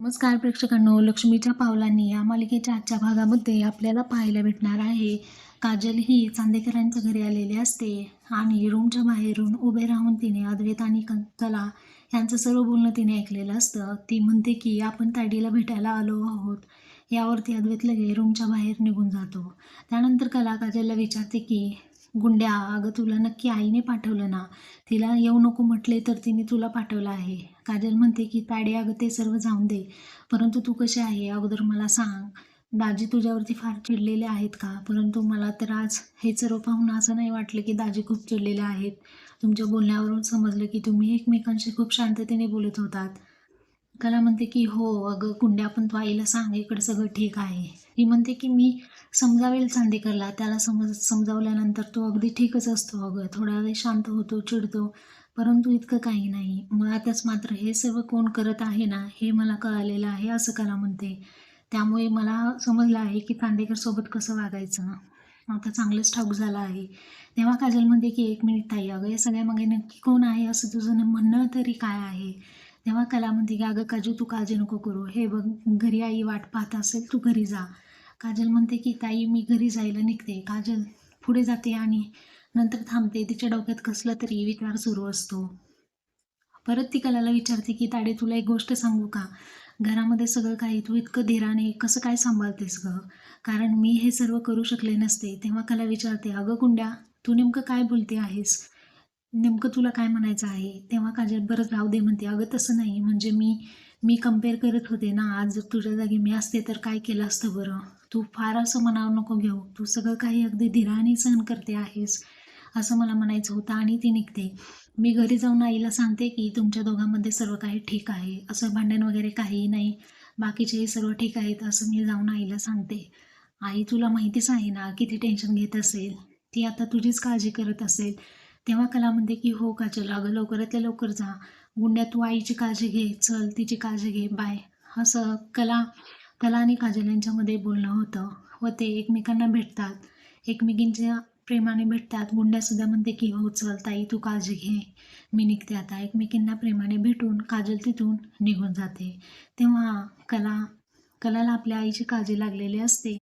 नमस्कार प्रेक्षकांनो लक्ष्मीच्या पावलांनी या मालिकेच्या आजच्या भागामध्ये आपल्याला पाहायला भेटणार आहे. काजल ही चांदेकरांच्या घरी आलेली असते आणि रूमच्या बाहेरून उभे राहून तिने अद्वैत आणि कंतला कला यांचं सर्व बोलणं तिने ऐकलेलं असतं. ती म्हणते की आपण ताडीला भेटायला आलो आहोत. यावरती अद्वैत लगे रूमच्या बाहेर निघून जातो. त्यानंतर कला काजलला विचारते की गुंड्या अगं तुला नक्की आईने पाठवलं ना? तिला येऊ नको म्हटले तर तिने तुला पाठवलं आहे. काजल म्हणते की ताडे अगं ते सर्व जाऊन दे. परंतु तू कशी आहे? अगोदर मला सांग. दाजी तुझ्यावरती फार चिडलेले आहेत का? परंतु मला तर आज हे सर्व पाहून असं नाही वाटलं की दाजी खूप चिडलेले आहेत. तुमच्या बोलण्यावरून समजलं की तुम्ही एकमेकांशी खूप शांततेने बोलत होतात. कला म्हणते की हो अगं कुंड्या पण तू आईला सांग इकडं सगळं ठीक आहे. ती म्हणते की मी समजावेल चांदेकरला त्याला समज समजावल्यानंतर तो अगदी ठीकच असतो अगं. थोडा वेळ शांत होतो चिडतो परंतु इतकं काही नाही. मुळातच मात्र हे सर्व कोण करत आहे ना हे मला कळालेलं आहे असं कला म्हणते. त्यामुळे मला समजलं आहे की चांदेकर सोबत कसं वागायचं. आता चांगलंच ठाऊक झालं आहे. तेव्हा काजल म्हणते की एक मिनिट ताई अगं या सगळ्यामागे नक्की कोण आहे? असं तुझं म्हणणं तरी काय आहे? तेव्हा कला म्हणते की अगं काजू तू काळजी नको करू. हे बघ घरी आई वाट पाहत असेल तू घरी जा. काजल म्हणते की ताई मी घरी जायला निघते. काजल पुढे जाते आणि नंतर थांबते. तिच्या डोक्यात कसला तरी विचार सुरू असतो. परत ती कलाला विचारते की ताडे तुला एक गोष्ट सांगू का? घरामध्ये सगळं काही तू इतकं धीराने कसं काय सांभाळतेस गं? कारण मी हे सर्व करू शकले नसते. तेव्हा कला विचारते अगं कुंड्या तू नेमकं काय बोलते आहेस? नेमकं तुला काय म्हणायचं आहे? तेव्हा काजल बरंच राहू दे म्हणते. अगं तसं नाही. म्हणजे मी मी कंपेअर करत होते ना. आज जर तुझ्या जागी मी असते तर काय केलं असतं बरं? तू फार असं म्हणावं नको घेऊ. तू सगळं काही अगदी धीराने सहन करते आहेस असं मला म्हणायचं होतं आणि ती निघते. मी घरी जाऊन आईला सांगते की तुमच्या दोघांमध्ये सर्व काही ठीक आहे. असं भांडण वगैरे काहीही नाही. बाकीचेही सर्व ठीक आहेत असं मी जाऊन आईला सांगते. आई तुला माहितीच आहे ना किती टेन्शन घेत असेल. ती आता तुझीच काळजी करत असेल. तेव्हा कला म्हणते की हो काजल अगं लवकरातल्या लवकर जा. गुंड्या तू आईची काळजी घे चल तिची काळजी घे बाय. असं कला कला आणि काजल यांच्यामध्ये बोलणं होतं व ते एकमेकांना भेटतात. एकमेकींच्या प्रेमाने भेटतात. गुंड्यासुद्धा म्हणते की हो चल ताई तू काळजी घे. मी निघते आता. एकमेकींना प्रेमाने भेटून काजल तिथून निघून जाते. तेव्हा कला कलाला आपल्या आईची काळजी लागलेली असते.